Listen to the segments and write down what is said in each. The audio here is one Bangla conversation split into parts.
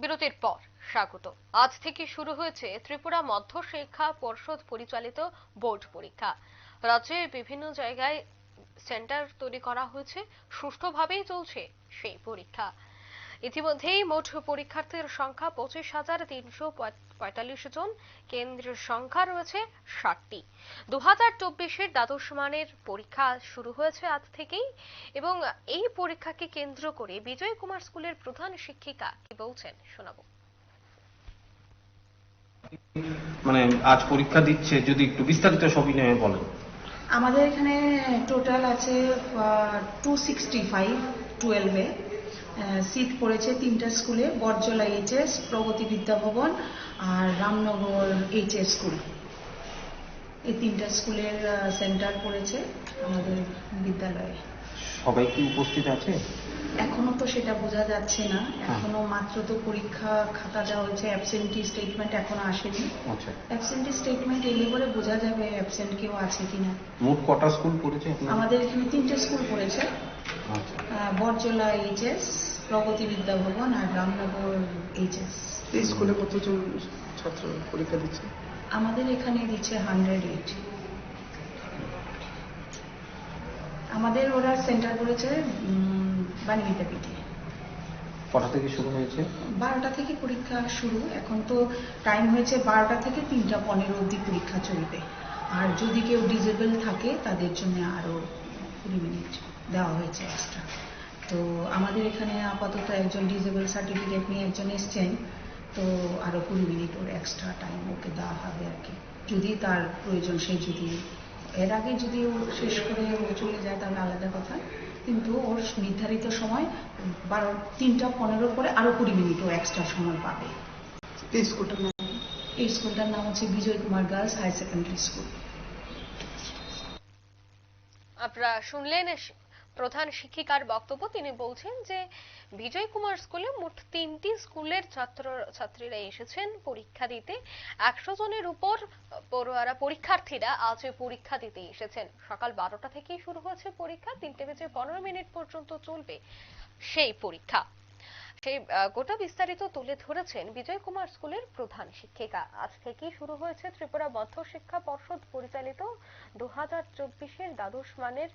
বিরতির পর স্বাগত। আজ থেকে শুরু হয়েছে ত্রিপুরা মধ্য শিক্ষা পর্ষদ পরিচালিত বোর্ড পরীক্ষা। রাজ্যের বিভিন্ন জায়গায় সেন্টার তৈরি করা হয়েছে। সুষ্ঠুভাবেই চলছে সেই পরীক্ষা। ইতিমধ্যেই মোট পরীক্ষার্থীর সংখ্যা পঁচিশ হাজার তিনশো পঁয়তাল্লিশ জন কেন্দ্রের সংখ্যা রয়েছে ষাটটি। দু হাজার চব্বিশের দ্বাদশ মানের পরীক্ষা শুরু হয়েছে আজ থেকেই এবং এই পরীক্ষাকে কেন্দ্র করে বিজয় কুমার স্কুলের প্রধান শিক্ষিকা কি বলছেন শোনাবো। মানে আজ পরীক্ষা দিচ্ছে যদি একটু বিস্তারিত সবিনয়ে বলেন। আমাদের এখানে টোটাল আছে টু সিক্সটি ফাইভ টুয়েলভে সিট পড়েছে তিনটা স্কুলে বরজলা এইচএস প্রগতি বিদ্যাভবন আর রামনগর এইচএস স্কুল এই তিনটা স্কুলের সেন্টার পড়েছে আমাদের বিদ্যালয়ে। সবাই কি উপস্থিত আছে? এখনও তো সেটা বোঝা যাচ্ছে না। এখনও মাত্র তো পরীক্ষা খাতা দেওয়া হয়েছে অ্যাবসেন্টি স্টেটমেন্ট এখনও আসেনি। আচ্ছা। অ্যাবসেন্টি স্টেটমেন্ট এলে পরে বোঝা যাবে অ্যাবসেন্ট কেউ আছে কিনা মোট কটা স্কুল পড়েছে আমাদের এখানে তিনটে স্কুল পড়েছে। আচ্ছা। বরজলা এইচএস প্রগতি বিদ্যা ভবন আর রামনগর এইচএস এই স্কুলে কতজন ছাত্র পরীক্ষা দিচ্ছে? আমাদের এখানে দিচ্ছে হান্ড্রেড এইট আমাদের ওরা সেন্টার করেছে বাণী বিদ্যাপীঠে। কটা থেকে শুরু হয়েছে? বারোটা থেকে পরীক্ষা শুরু। এখন তো টাইম হয়েছে বারোটা থেকে তিনটা পনেরো অবধি পরীক্ষা চলবে। আর যদি কেউ ডিজেবল থাকে তাদের জন্য আরও কুড়ি মিনিট দেওয়া হয়েছে এক্সট্রা তো আমাদের এখানে আপাতত একজন ডিজেবল সার্টিফিকেট নিয়ে একজন এসছেন তো আরও কুড়ি মিনিট ওর এক্সট্রা টাইম ওকে দেওয়া হবে আর কি। যদি তার প্রয়োজন সে যদি এর আগে যদি ও শেষ করে ও চলে যায় তাহলে আলাদা কথা কিন্তু ওর নির্ধারিত সময় বারো তিনটা পনেরোর পরে আরও কুড়ি মিনিট ও এক্সট্রা সময় পাবে। এই স্কুলটার নাম এই স্কুলটার নাম হচ্ছে Bijay Kumar girls higher secondary school. আপনারা শুনলেন প্রধান শিক্ষিকার বক্তব্য তিনি বলছেন যে বিজয় কুমার স্কুলে মোট তিনটি স্কুলের ছাত্র ছাত্রীরা এসেছেন পরীক্ষা দিতে। একশো জনের উপর পড়ুয়ারা পরীক্ষার্থীরা আজ পরীক্ষা দিতে এসেছেন। সকাল বারোটা থেকেই শুরু হয়েছে পরীক্ষা, তিনটে বেজে পনেরো মিনিট পর্যন্ত চলবে সেই পরীক্ষা। সেই গোটা বিস্তারিত তুলে ধরেছেন বিজয় কুমার স্কুলের প্রধান শিক্ষিকা। আজ থেকেই শুরু হয়েছে ত্রিপুরা মধ্য শিক্ষা পর্ষদ পরিচালিত দু হাজার চব্বিশের দ্বাদশ মানের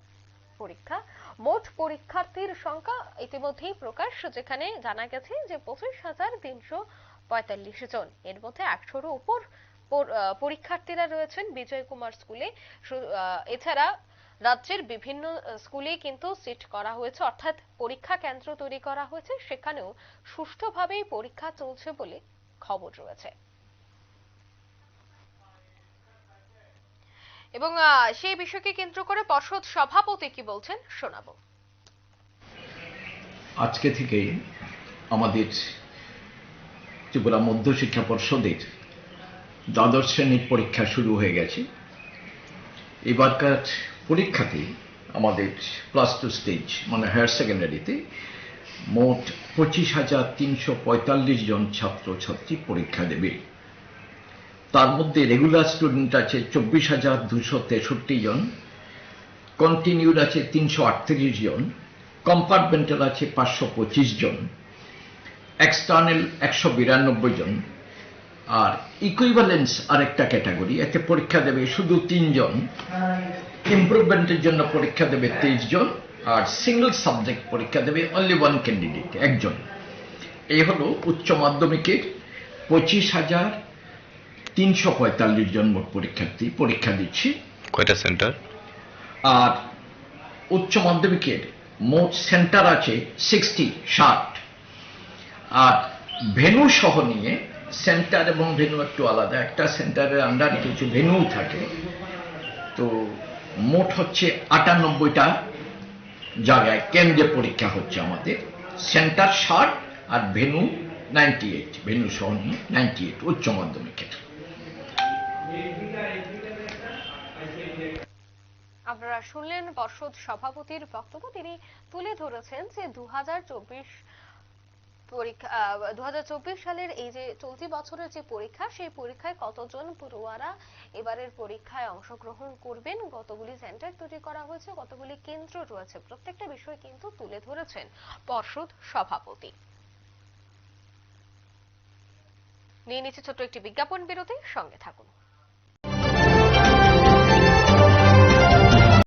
পরীক্ষা। মোট পরীক্ষার্থীর সংখ্যা ইতিমধ্যেই প্রকাশ, যেখানে জানা গেছে যে পঁচিশ হাজার তিনশো পঁয়তাল্লিশ জন। এর মধ্যে একশোর উপর পর- পরীক্ষার্থীরা রয়েছেন বিজয় কুমার স্কুলে। এছাড়া রাজ্যের বিভিন্ন স্কুলে কিন্তু সিট করা হয়েছে, অর্থাৎ পরীক্ষা কেন্দ্র তৈরি করা হয়েছে। সেখানেও সুষ্ঠুভাবেই পরীক্ষা চলছে বলে খবর রয়েছে। এবং সেই বিষয়কে কেন্দ্র করে পর্ষদ সভাপতি কি বলছেন শোনাবো। আজকে থেকে আমাদের ত্রিপুরা মধ্যশিক্ষা পর্ষদের দ্বাদশ শ্রেণির পরীক্ষা শুরু হয়ে গেছে। এবারকার পরীক্ষাতে আমাদের প্লাস টু স্টেজ মানে হায়ার সেকেন্ডারিতে মোট পঁচিশ হাজার তিনশো পঁয়তাল্লিশ জন ছাত্রছাত্রী পরীক্ষা দেবে। তার মধ্যে রেগুলার স্টুডেন্ট আছে চব্বিশ হাজার দুশো তেষট্টি জন কন্টিনিউড আছে তিনশো আটত্রিশ জন কম্পার্টমেন্টাল আছে পাঁচশো পঁচিশ জন এক্সটার্নাল একশো বিরানব্বই জন, আর ইকুইভ্যালেন্স আরেকটা ক্যাটাগরি এতে পরীক্ষা দেবে শুধু তিনজন ইমপ্রুভমেন্টের জন্য পরীক্ষা দেবে তেইশ জন, আর সিঙ্গল সাবজেক্ট পরীক্ষা দেবে অনলি ওয়ান ক্যান্ডিডেট একজন। এই হলো উচ্চ মাধ্যমিকের পঁচিশ হাজার তিনশো পঁয়তাল্লিশ জন মোট পরীক্ষার্থী পরীক্ষা দিচ্ছে। কয়টা সেন্টার? আর উচ্চ মাধ্যমিকের মোট সেন্টার আছে সিক্সটি ষাট। আর ভেনু সহ নিয়ে সেন্টার এবং ভেনু একটু আলাদা। একটা সেন্টারের আন্ডারে কিছু ভেনু থাকে। তো মোট হচ্ছে আটানব্বইটা জায়গায় কেন্দ্রে পরীক্ষা হচ্ছে আমাদের। সেন্টার ষাট আর ভেনু নাইনটি এইট। ভেনু সহ নিয়ে নাইনটি এইট উচ্চ মাধ্যমিকের। আপনারা শুনলেন পর্ষদ সভাপতির বক্তব্য। তিনি তুলে ধরেছেন যে দু হাজার চব্বিশ পরীক্ষা দু সালের এই যে চলতি বছরের যে পরীক্ষা, সেই পরীক্ষায় কতজন পড়ুয়ারা এবারের পরীক্ষায় অংশগ্রহণ করবেন? কতগুলি সেন্টার তৈরি করা হয়েছে? কতগুলি কেন্দ্র রয়েছে? প্রত্যেকটা বিষয় কিন্তু তুলে ধরেছেন পর্ষদ সভাপতি। নিয়ে নিচ্ছে ছোট্ট একটি বিজ্ঞাপন বিরতি। সঙ্গে থাকুন।